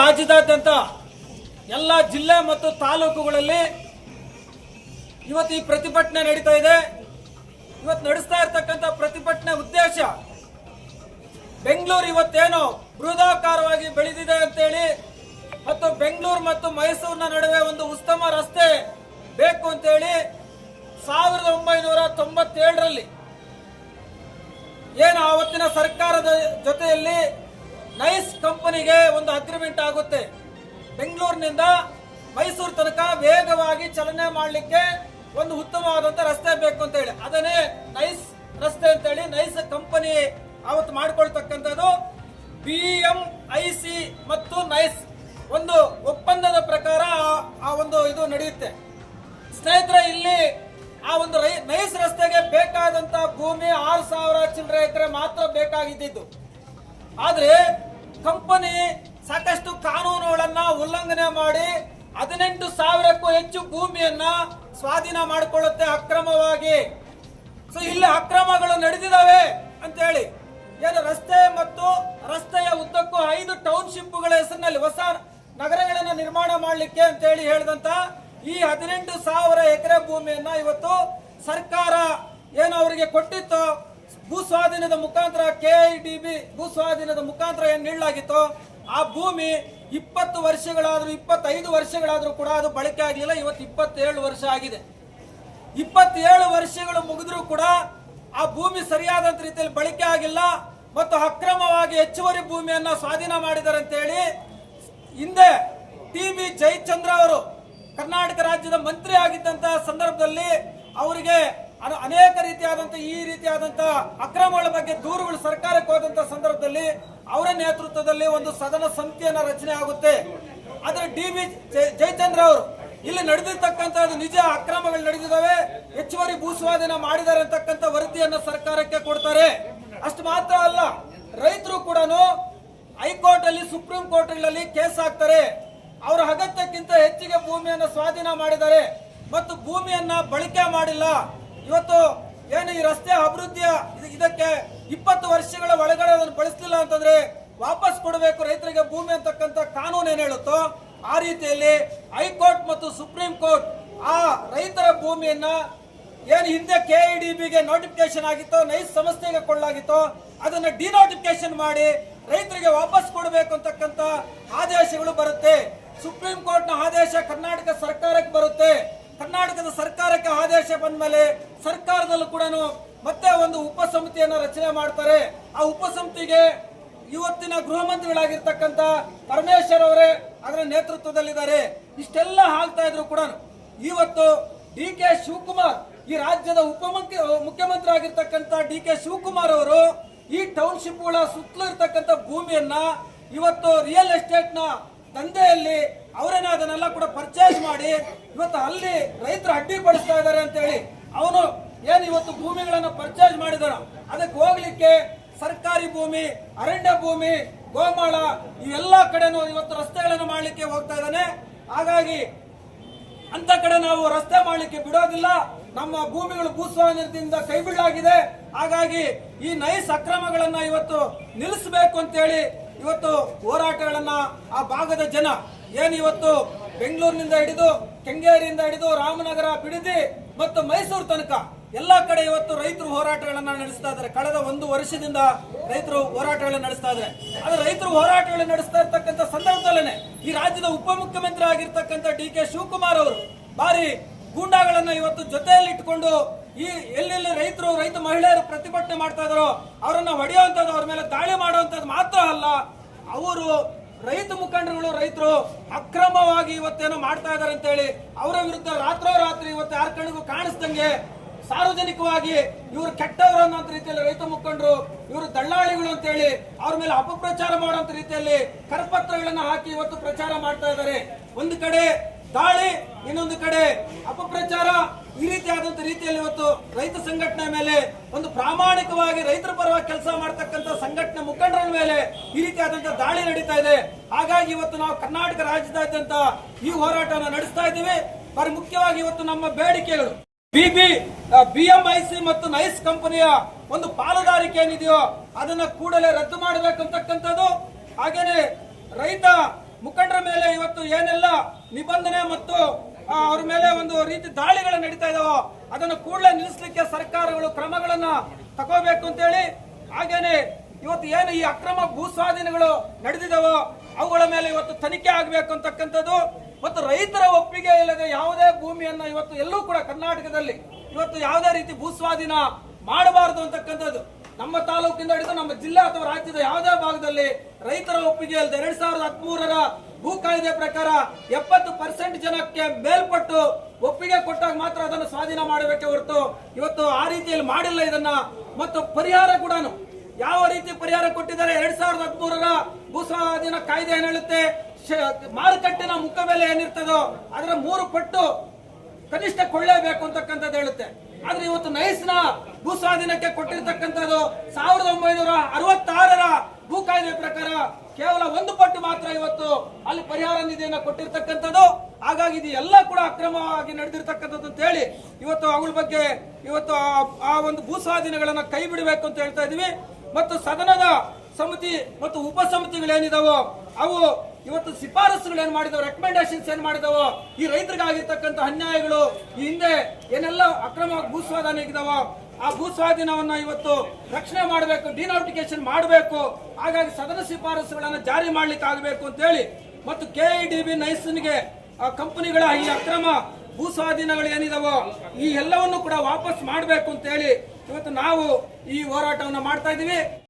ರಾಜ್ಯದಾದ್ಯಂತ ಎಲ್ಲ ಜಿಲ್ಲೆ ಮತ್ತು ತಾಲೂಕುಗಳಲ್ಲಿ ಇವತ್ತು ಈ ಪ್ರತಿಭಟನೆ ನಡೀತಾ ಇದೆ. ಇವತ್ತು ನಡೆಸ್ತಾ ಇರ್ತಕ್ಕಂಥ ಪ್ರತಿಭಟನೆ ಉದ್ದೇಶ ಬೆಂಗಳೂರು ಇವತ್ತೇನು ಬೃಹದಾಕಾರವಾಗಿ ಬೆಳೆದಿದೆ ಅಂತೇಳಿ ಮತ್ತು ಬೆಂಗಳೂರು ಮತ್ತು ಮೈಸೂರಿನ ನಡುವೆ ಒಂದು ಉತ್ತಮ ರಸ್ತೆ ಬೇಕು ಅಂತೇಳಿ ಸಾವಿರದ ಒಂಬೈನೂರ ತೊಂಬತ್ತೇಳರಲ್ಲಿ ಏನು ಆವತ್ತಿನ ಸರ್ಕಾರದ ಜೊತೆಯಲ್ಲಿ ನೈಸ್ ಕಂಪನಿಗೆ ಒಂದು ಅಗ್ರಿಮೆಂಟ್ ಆಗುತ್ತೆ. ಬೆಂಗಳೂರಿನಿಂದ ಮೈಸೂರು ತನಕ ವೇಗವಾಗಿ ಚಲನೆ ಮಾಡಲಿಕ್ಕೆ ಒಂದು ಉತ್ತಮವಾದಂತ ರಸ್ತೆ ಬೇಕು ಅಂತ ಹೇಳಿ. ಅದನ್ನೇ ನೈಸ್ ರಸ್ತೆ ಅಂತ ಹೇಳಿ ನೈಸ್ ಕಂಪನಿ ಅವತ್ತು ಮಾಡಿಕೊಳ್ತಕ್ಕಂಥದ್ದು ಬಿ ಎಂ ಐ ಸಿ ಮತ್ತು ನೈಸ್ ಒಂದು ಒಪ್ಪಂದದ ಪ್ರಕಾರ ಆ- ಒಂದು ಇದು ನಡೆಯುತ್ತೆ. ಸ್ನೇಹಿತರೆ, ಇಲ್ಲಿ ಆ ಒಂದು ನೈಸ್ ರಸ್ತೆಗೆ ಬೇಕಾದಂತ ಭೂಮಿ ಆರು ಸಾವಿರ ಚಿಲ್ಲರೆ ಎಕರೆ ಮಾತ್ರ ಬೇಕಾಗಿದ್ದು ಆದ್ರೆ ಕಂಪನಿ ಸಾಕಷ್ಟು ಕಾನೂನುಗಳನ್ನ ಉಲ್ಲಂಘನೆ ಮಾಡಿ ಹದಿನೆಂಟು ಸಾವಿರಕ್ಕೂ ಹೆಚ್ಚು ಭೂಮಿಯನ್ನ ಸ್ವಾಧೀನ ಮಾಡಿಕೊಳ್ಳುತ್ತೆ ಅಕ್ರಮವಾಗಿ. ಸೊ ಇಲ್ಲಿ ಅಕ್ರಮಗಳು ನಡೆದಿದ್ದಾವೆ ಅಂತ ಹೇಳಿ ಏನು ರಸ್ತೆ ಮತ್ತು ರಸ್ತೆಯ ಉದ್ದಕ್ಕೂ ಐದು ಟೌನ್ಶಿಪ್ಗಳ ಹೆಸರಿನಲ್ಲಿ ಹೊಸ ನಗರಗಳನ್ನು ನಿರ್ಮಾಣ ಮಾಡಲಿಕ್ಕೆ ಅಂತ ಹೇಳಿ ಹೇಳಿದಂತ ಈ ಹದಿನೆಂಟು ಸಾವಿರ ಎಕರೆ ಭೂಮಿಯನ್ನ ಇವತ್ತು ಸರ್ಕಾರ ಏನು ಅವರಿಗೆ ಕೊಟ್ಟಿತ್ತು ಭೂ ಸ್ವಾಧೀನದ ಮುಖಾಂತರ ಕೆ ಐ ಡಿ ಬಿ ಭೂ ಸ್ವಾಧೀನದ ಮುಖಾಂತರ ಏನ್ ನೀಡಲಾಗಿತ್ತು ಆ ಭೂಮಿ ಇಪ್ಪತ್ತು ವರ್ಷಗಳಾದ್ರೂ, ಇಪ್ಪತ್ತೈದು ವರ್ಷಗಳಾದ್ರೂ ಕೂಡ ಅದು ಬಳಕೆ ಆಗಲಿಲ್ಲ. ಇವತ್ತು ಇಪ್ಪತ್ತೇಳು ವರ್ಷ ಆಗಿದೆ. ಇಪ್ಪತ್ತೇಳು ವರ್ಷಗಳು ಮುಗಿದ್ರೂ ಕೂಡ ಆ ಭೂಮಿ ಸರಿಯಾದಂತ ರೀತಿಯಲ್ಲಿ ಬಳಕೆ ಆಗಿಲ್ಲ. ಮತ್ತು ಅಕ್ರಮವಾಗಿ ಹೆಚ್ಚುವರಿ ಭೂಮಿಯನ್ನ ಸ್ವಾಧೀನ ಮಾಡಿದ್ದಾರೆ ಅಂತ ಹೇಳಿ ಹಿಂದೆ ಟಿ ಬಿ ಜಯಚಂದ್ರ ಅವರು ಕರ್ನಾಟಕ ರಾಜ್ಯದ ಮಂತ್ರಿ ಆಗಿದ್ದಂತಹ ಸಂದರ್ಭದಲ್ಲಿ ಅವರಿಗೆ ಅನೇಕ ರೀತಿಯಾದಂತ ಈ ರೀತಿಯಾದಂತ ಅಕ್ರಮಗಳ ಬಗ್ಗೆ ದೂರುಗಳು ಸರ್ಕಾರಕ್ಕೆ ಹೋದಂತ ಸಂದರ್ಭದಲ್ಲಿ ಅವರ ನೇತೃತ್ವದಲ್ಲಿ ಒಂದು ಸದನ ಸಮಿತಿಯನ್ನ ರಚನೆ ಆಗುತ್ತೆ. ಆದ್ರೆ ಡಿ ಬಿ ಜಯಚಂದ್ರ ಅವರು ಇಲ್ಲಿ ನಡೆದಿರ್ತಕ್ಕಂಥದ್ದು ನಿಜ ಅಕ್ರಮಗಳು ನಡೆದಿದ್ದಾವೆ. ಹೆಚ್ಚುವರಿ ಭೂ ಸ್ವಾಧೀನ ಮಾಡಿದ್ದಾರೆ ಅಂತಕ್ಕಂಥ ವರದಿಯನ್ನ ಸರ್ಕಾರಕ್ಕೆ ಕೊಡ್ತಾರೆ. ಅಷ್ಟು ಮಾತ್ರ ಅಲ್ಲ, ರೈತರು ಕೂಡ ಹೈಕೋರ್ಟ್ ಅಲ್ಲಿ ಸುಪ್ರೀಂ ಕೋರ್ಟ್ಗಳಲ್ಲಿ ಕೇಸ್ ಹಾಕ್ತಾರೆ. ಅವರ ಅಗತ್ಯಕ್ಕಿಂತ ಹೆಚ್ಚಿಗೆ ಭೂಮಿಯನ್ನು ಸ್ವಾಧೀನ ಮಾಡಿದ್ದಾರೆ. ಮತ್ತು ಭೂಮಿಯನ್ನ ಬಳಕೆ ಮಾಡಿಲ್ಲ. ಇವತ್ತು ಏನು ಈ ರಸ್ತೆ ಅಭಿವೃದ್ಧಿಯ ಇದಕ್ಕೆ ಇಪ್ಪತ್ತು ವರ್ಷಗಳ ಒಳಗಡೆ ಅದನ್ನು ಬಳಸಲಿಲ್ಲ ಅಂತಂದ್ರೆ ವಾಪಸ್ ಕೊಡಬೇಕು ರೈತರಿಗೆ ಭೂಮಿ ಅಂತಕ್ಕಂಥ ಕಾನೂನು ಏನ್ ಹೇಳುತ್ತೋ, ಆ ರೀತಿಯಲ್ಲಿ ಹೈಕೋರ್ಟ್ ಮತ್ತು ಸುಪ್ರೀಂ ಕೋರ್ಟ್ ಆ ರೈತರ ಭೂಮಿಯನ್ನ ಏನು ಹಿಂದೆ ಕೆ ಇ ಡಿ ಬಿಗೆ ನೋಟಿಫಿಕೇಶನ್ ಆಗಿತ್ತೋ ನೈಸ್ ಸಂಸ್ಥೆಗೆ ಕೊಳ್ಳಾಗಿತ್ತೋ, ಅದನ್ನ ಡಿನೋಟಿಫಿಕೇಶನ್ ಮಾಡಿ ರೈತರಿಗೆ ವಾಪಸ್ ಕೊಡಬೇಕು ಅಂತಕ್ಕಂಥ ಆದೇಶಗಳು ಬರುತ್ತೆ. ಸುಪ್ರೀಂ ಕೋರ್ಟ್ನ ಆದೇಶ ಕರ್ನಾಟಕ ಸರ್ಕಾರಕ್ಕೆ ಬರುತ್ತೆ. ಕರ್ನಾಟಕದ ಸರ್ಕಾರಕ್ಕೆ ಆದೇಶ ಬಂದ ಮೇಲೆ ಸರ್ಕಾರದಲ್ಲೂ ಕೂಡ ಮತ್ತೆ ಒಂದು ಉಪಸಮಿತಿಯನ್ನ ರಚನೆ ಮಾಡ್ತಾರೆ. ಆ ಉಪಸಮಿತಿಗೆ ಇವತ್ತಿನ ಗೃಹ ಮಂತ್ರಿಗಳಾಗಿರ್ತಕ್ಕಂಥ ಪರಮೇಶ್ವರ್ ಅವರೇ ಅದರ ನೇತೃತ್ವದಲ್ಲಿದ್ದಾರೆ. ಇಷ್ಟೆಲ್ಲ ಆಗ್ತಾ ಇದ್ರು ಕೂಡ ಇವತ್ತು ಡಿ ಕೆ ಶಿವಕುಮಾರ್, ಈ ರಾಜ್ಯದ ಉಪಮುಖ್ಯ ಮುಖ್ಯಮಂತ್ರಿ ಆಗಿರ್ತಕ್ಕಂಥ ಡಿ ಕೆ ಶಿವಕುಮಾರ್ ಅವರು ಈ ಟೌನ್ಶಿಪ್ಗಳ ಸುತ್ತಲೂ ಇರ್ತಕ್ಕಂಥ ಭೂಮಿಯನ್ನ ಇವತ್ತು ರಿಯಲ್ ಎಸ್ಟೇಟ್ನ ದಂಧೆಯಲ್ಲಿ ಅವರೇನ ಅದನ್ನೆಲ್ಲ ಕೂಡ ಪರ್ಚೇಸ್ ಮಾಡಿ, ಇವತ್ತು ಅಲ್ಲಿ ರೈತರು ಅಡ್ಡಿಪಡಿಸ್ತಾ ಇದ್ದಾರೆ ಅಂತ ಹೇಳಿ ಅವನು ಏನು ಇವತ್ತು ಭೂಮಿಗಳನ್ನು ಪರ್ಚೇಸ್ ಮಾಡಿದಾರ, ಅದಕ್ಕೆ ಹೋಗ್ಲಿಕ್ಕೆ ಸರ್ಕಾರಿ ಭೂಮಿ, ಅರಣ್ಯ ಭೂಮಿ, ಗೋಮಾಳ ಇವೆಲ್ಲ ಕಡೆನೂ ಇವತ್ತು ರಸ್ತೆಗಳನ್ನು ಮಾಡಲಿಕ್ಕೆ ಹೋಗ್ತಾ ಇದ್ದಾನೆ. ಹಾಗಾಗಿ ಅಂತ ಕಡೆ ನಾವು ರಸ್ತೆ ಮಾಡಲಿಕ್ಕೆ ಬಿಡೋದಿಲ್ಲ, ನಮ್ಮ ಭೂಮಿಗಳು ಭೂಸ್ವಾಮ್ಯದಿಂದ ಕೈಬಿಡಲಾಗಿದೆ ಹಾಗಾಗಿ ಈ ನೈಸ್ ಅಕ್ರಮಗಳನ್ನ ಇವತ್ತು ನಿಲ್ಲಿಸಬೇಕು ಅಂತೇಳಿ ಇವತ್ತು ಹೋರಾಟಗಳನ್ನ ಆ ಭಾಗದ ಜನ ಏನು ಇವತ್ತು ಬೆಂಗಳೂರಿನಿಂದ ಹಿಡಿದು ಕೆಂಗೇರಿಯಿಂದ ಹಿಡಿದು ರಾಮನಗರ ಬಿಡದಿ ಮತ್ತು ಮೈಸೂರು ತನಕ ಎಲ್ಲಾ ಕಡೆ ಇವತ್ತು ರೈತರು ಹೋರಾಟಗಳನ್ನ ನಡೆಸ್ತಾ ಇದ್ದಾರೆ. ಕಳೆದ ಒಂದು ವರ್ಷದಿಂದ ರೈತರು ಹೋರಾಟಗಳನ್ನ ನಡೆಸ್ತಾ ಇದ್ದಾರೆ. ಆದ್ರೆ ರೈತರು ಹೋರಾಟಗಳನ್ನ ನಡೆಸ್ತಾ ಇರ್ತಕ್ಕಂಥ ಸಂದರ್ಭದಲ್ಲೇ ಈ ರಾಜ್ಯದ ಉಪಮುಖ್ಯಮಂತ್ರಿ ಆಗಿರ್ತಕ್ಕಂಥ ಡಿ ಕೆ ಶಿವಕುಮಾರ್ ಅವರು ಬಾರಿ ಗೂಂಡಾಗಳನ್ನ ಇವತ್ತು ಜೊತೆಯಲ್ಲಿ ಇಟ್ಕೊಂಡು ಈ ಎಲ್ಲೆಲ್ಲಿ ರೈತರು, ರೈತ ಮಹಿಳೆಯರು ಪ್ರತಿಭಟನೆ ಮಾಡ್ತಾ ಇದಾರೋ ಅವರನ್ನ ಹೊಡೆಯುವಂತದ್ದು ಅವ್ರ ಮೇಲೆ ದಾಳಿ ಮಾಡುವಂಥದ್ದು ಮಾತ್ರ ಅಲ್ಲ, ಅವರು ರೈತ ಮುಖಂಡರುಗಳು, ರೈತರು ಅಕ್ರಮವಾಗಿ ಇವತ್ತೇನೋ ಮಾಡ್ತಾ ಇದಾರೆ ಅಂತ ಹೇಳಿ ಅವರ ವಿರುದ್ಧ ರಾತ್ರೋರಾತ್ರಿ ಇವತ್ತು ಯಾರ ಕಣ್ಣಿಗೂ ಕಾಣಿಸ್ದಂಗೆ ಸಾರ್ವಜನಿಕವಾಗಿ ಇವರು ಕೆಟ್ಟವರು ಅನ್ನೋ ರೀತಿಯಲ್ಲಿ ರೈತ ಮುಖಂಡರು, ಇವರು ದಳ್ಳಾಳಿಗಳು ಅಂತ ಹೇಳಿ ಅವ್ರ ಮೇಲೆ ಅಪಪ್ರಚಾರ ಮಾಡುವಂತ ರೀತಿಯಲ್ಲಿ ಕರಪತ್ರಗಳನ್ನ ಹಾಕಿ ಇವತ್ತು ಪ್ರಚಾರ ಮಾಡ್ತಾ ಇದ್ದಾರೆ. ಒಂದು ಕಡೆ ದಾಳಿ, ಇನ್ನೊಂದು ಕಡೆ ಅಪಪ್ರಚಾರ ಈ ರೀತಿಯಾದಂತ ರೀತಿಯಲ್ಲಿ ಇವತ್ತು ರೈತ ಸಂಘಟನೆ ಮೇಲೆ, ಒಂದು ಪ್ರಾಮಾಣಿಕವಾಗಿ ರೈತರ ಪರವಾಗಿ ಕೆಲಸ ಮಾಡ್ತಕ್ಕಂಥ ಸಂಘಟನೆ ಮುಖಂಡರ ಮೇಲೆ ಈ ರೀತಿಯಾದಂತಹ ದಾಳಿ ನಡೀತಾ ಇದೆ. ಹಾಗಾಗಿ ಇವತ್ತು ನಾವು ಕರ್ನಾಟಕ ರಾಜ್ಯದಾದ್ಯಂತ ಈ ಹೋರಾಟವನ್ನು ನಡೆಸ್ತಾ ಇದ್ದೀವಿ. ಬರ ಮುಖ್ಯವಾಗಿ ಇವತ್ತು ನಮ್ಮ ಬೇಡಿಕೆಗಳು. ಬಿಬಿ ಬಿಎಂಐಸಿ ಮತ್ತು ನೈಸ್ ಕಂಪನಿಯ ಒಂದು ಪಾಲುದಾರಿಕೆ ಏನಿದೆಯೋ ಅದನ್ನ ಕೂಡಲೇ ರದ್ದು ಮಾಡಬೇಕಂತಕ್ಕಂಥದ್ದು ಹಾಗೇನೆ ರೈತ ಮುಖಂಡರ ಮೇಲೆ ಇವತ್ತು ಏನೆಲ್ಲ ನಿಬಂಧನೆ ಮತ್ತು ಅವ್ರ ಮೇಲೆ ಒಂದು ರೀತಿ ದಾಳಿಗಳು ನಡೀತಾ ಇದಾವೋ ಅದನ್ನು ಕೂಡಲೇ ನಿಲ್ಲಿಸಲಿಕ್ಕೆ ಸರ್ಕಾರಗಳು ಕ್ರಮಗಳನ್ನ ತಗೋಬೇಕು ಅಂತೇಳಿ ಹಾಗೇನೆ ಇವತ್ತು ಏನು ಈ ಅಕ್ರಮ ಭೂ ಸ್ವಾಧೀನಗಳು ನಡೆದಿದವೋ ಅವುಗಳ ಮೇಲೆ ಇವತ್ತು ತನಿಖೆ ಆಗಬೇಕು ಅಂತಕ್ಕಂಥದ್ದು, ಮತ್ತು ರೈತರ ಒಪ್ಪಿಗೆ ಇಲ್ಲದೆ ಯಾವುದೇ ಭೂಮಿಯನ್ನ ಇವತ್ತು ಎಲ್ಲೂ ಕೂಡ ಕರ್ನಾಟಕದಲ್ಲಿ ಇವತ್ತು ಯಾವುದೇ ರೀತಿ ಭೂ ಸ್ವಾಧೀನ ಮಾಡಬಾರದು ಅಂತಕ್ಕಂಥದ್ದು. ನಮ್ಮ ತಾಲೂಕಿಂದ ಹಿಡಿದು ನಮ್ಮ ಜಿಲ್ಲೆ ಅಥವಾ ರಾಜ್ಯದ ಯಾವುದೇ ಭಾಗದಲ್ಲಿ ರೈತರ ಒಪ್ಪಿಗೆ ಇಲ್ಲದೆ ಎರಡ್ ಸಾವಿರದ ಹದಿಮೂರರ ಭೂ ಕಾಯ್ದೆ ಪ್ರಕಾರ ಎಪ್ಪತ್ತು ಪರ್ಸೆಂಟ್ ಜನಕ್ಕೆ ಮೇಲ್ಪಟ್ಟು ಒಪ್ಪಿಗೆ ಕೊಟ್ಟಾಗ ಮಾತ್ರ ಅದನ್ನು ಸ್ವಾಧೀನ ಮಾಡಬೇಕೆ ಹೊರತು ಇವತ್ತು ಆ ರೀತಿಯಲ್ಲಿ ಮಾಡಿಲ್ಲ ಇದನ್ನ. ಮತ್ತು ಪರಿಹಾರ ಕೂಡ ಯಾವ ರೀತಿ ಪರಿಹಾರ ಕೊಟ್ಟಿದ್ದಾರೆ? ಎರಡ್ ಸಾವಿರದ ಹದಿಮೂರರ ಭೂ ಸ್ವಾಧೀನ ಕಾಯ್ದೆ ಏನ್ ಹೇಳುತ್ತೆ? ಮುಖ ಮುಖಬೆಲೆ ಏನಿರ್ತದೋ ಅದರ ಮೂರು ಪಟ್ಟು ಕನಿಷ್ಠ ಕೊಳ್ಳೇಬೇಕು ಅಂತಕ್ಕಂಥದ್ದು ಹೇಳುತ್ತೆ. ಆದ್ರೆ ಇವತ್ತು ನೈಸ್ನ ಭೂ ಸ್ವಾಧೀನಕ್ಕೆ ಕೊಟ್ಟಿರ್ತಕ್ಕಂಥದ್ದು ಸಾವಿರದ ಒಂಬೈನೂರ ಅರವತ್ತಾರರ ಭೂ ಕಾಯ್ದೆ ಪ್ರಕಾರ ಕೇವಲ ಒಂದು ಪಟ್ಟು ಮಾತ್ರ ಇವತ್ತು ಅಲ್ಲಿ ಪರಿಹಾರ ನಿಧಿಯನ್ನು ಕೊಟ್ಟಿರ್ತಕ್ಕಂಥದ್ದು. ಹಾಗಾಗಿ ಇದು ಎಲ್ಲ ಕೂಡ ಅಕ್ರಮವಾಗಿ ನಡೆದಿರ್ತಕ್ಕಂಥದ್ದು ಅಂತ ಹೇಳಿ ಇವತ್ತು ಅವುಗಳ ಬಗ್ಗೆ ಇವತ್ತು ಆ- ಒಂದು ಭೂ ಸ್ವಾಧೀನಗಳನ್ನ ಕೈ ಬಿಡಬೇಕು ಅಂತ ಹೇಳ್ತಾ ಇದೀವಿ ಮತ್ತು ಸದನದ ಸಮಿತಿ ಮತ್ತು ಉಪ ಸಮಿತಿಗಳೇನಿದಾವೋ ಅವು ಇವತ್ತು ಶಿಫಾರಸುಗಳು ಏನ್ ಮಾಡಿದವು ರೆಕಮೆಂಡೇಶನ್ಸ್ ಏನ್ ಮಾಡಿದವು, ಈ ರೈತರಿಗಾಗಿರ್ತಕ್ಕಂಥ ಅನ್ಯಾಯಗಳು, ಈ ಹಿಂದೆ ಏನೆಲ್ಲ ಅಕ್ರಮ ಭೂ ಸ್ವಾಧೀನ ಆಗಿದಾವೋ ಆ ಭೂ ಸ್ವಾಧೀನವನ್ನ ಇವತ್ತು ರಕ್ಷಣೆ ಮಾಡಬೇಕು ಡಿನೋಟಿಫಿಕೇಶನ್ ಮಾಡಬೇಕು. ಹಾಗಾಗಿ ಸದನ ಶಿಫಾರಸುಗಳನ್ನು ಜಾರಿ ಮಾಡ್ಲಿಕ್ಕೆ ಆಗಬೇಕು ಅಂತ ಹೇಳಿ ಮತ್ತು ಕೆಐಡಿಬಿ ಆ ಕಂಪನಿಗಳ ಈ ಅಕ್ರಮ ಭೂ ಸ್ವಾಧೀನಗಳು ಏನಿದಾವೋ ಈ ಎಲ್ಲವನ್ನು ಕೂಡ ವಾಪಸ್ ಮಾಡಬೇಕು ಅಂತ ಹೇಳಿ ಇವತ್ತು ನಾವು ಈ ಹೋರಾಟವನ್ನು ಮಾಡ್ತಾ ಇದೀವಿ